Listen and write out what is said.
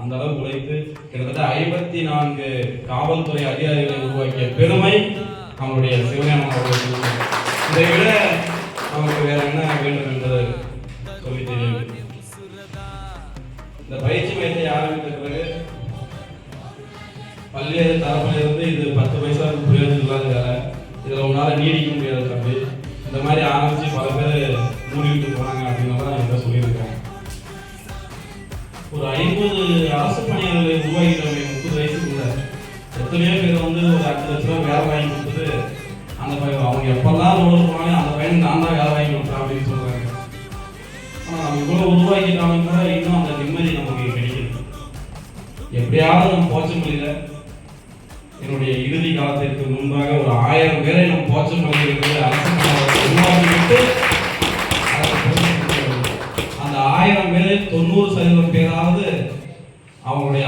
அந்த அளவு உழைத்து கிட்டத்தட்ட ஐம்பத்தி நான்கு காவல்துறை அதிகாரிகளை உருவாக்கிய பெருமை நம்முடைய சிவஞானம் அவர்களுக்கு. இதை விட நமக்கு வேற என்ன வேண்டும் என்பது சொல்லி தெரியும் இந்த பயிற்சி மையத்தை ஆரம்பித்த பிறகு பல்வேறு தரப்பிலிருந்து இது பத்து பைசா பிரயோஜனம் இல்லாத வேலை இதில் உன்னால் நீடிக்க முடியாது தம்பி. இந்த மாதிரி ஆரம்பித்து பல பேர் மூடிவிட்டு போனாங்க அப்படின்னு தான் என்கிட்ட சொல்லியிருக்கேன். ஒரு ஐம்பது அரசு பணியாளர்களை உருவாக்கிட்டவங்க முப்பது வயசுக்குள்ள. எத்தனையோ பேர் வந்து ஒரு அஞ்சு லட்ச ரூபா வேலை வாங்கி கொடுத்துட்டு அந்த பையன் அவங்க எப்பெல்லாம் ரோடு போனாலும் அந்த பையன் நான் தான் வேலை வாங்கி கொடுத்தேன் அப்படின்னு சொல்றாங்க. ஆனால் நம்ம இவ்வளோ உருவாக்கிட்டாலும் கூட இன்னும் அந்த நிம்மதி நமக்கு கிடைக்கிறது எப்படியாவது நம்ம போச்சம்பள்ளியில் என்னுடைய இறுதி காலத்திற்கு முன்பாக ஒரு ஆயிரம் பேரை நம்ம போச்சம்பள்ளியில் அரசு அந்த ஆயிரம் பேரில் தொண்ணூறு சதவீதம் பேராவது அவங்களுடைய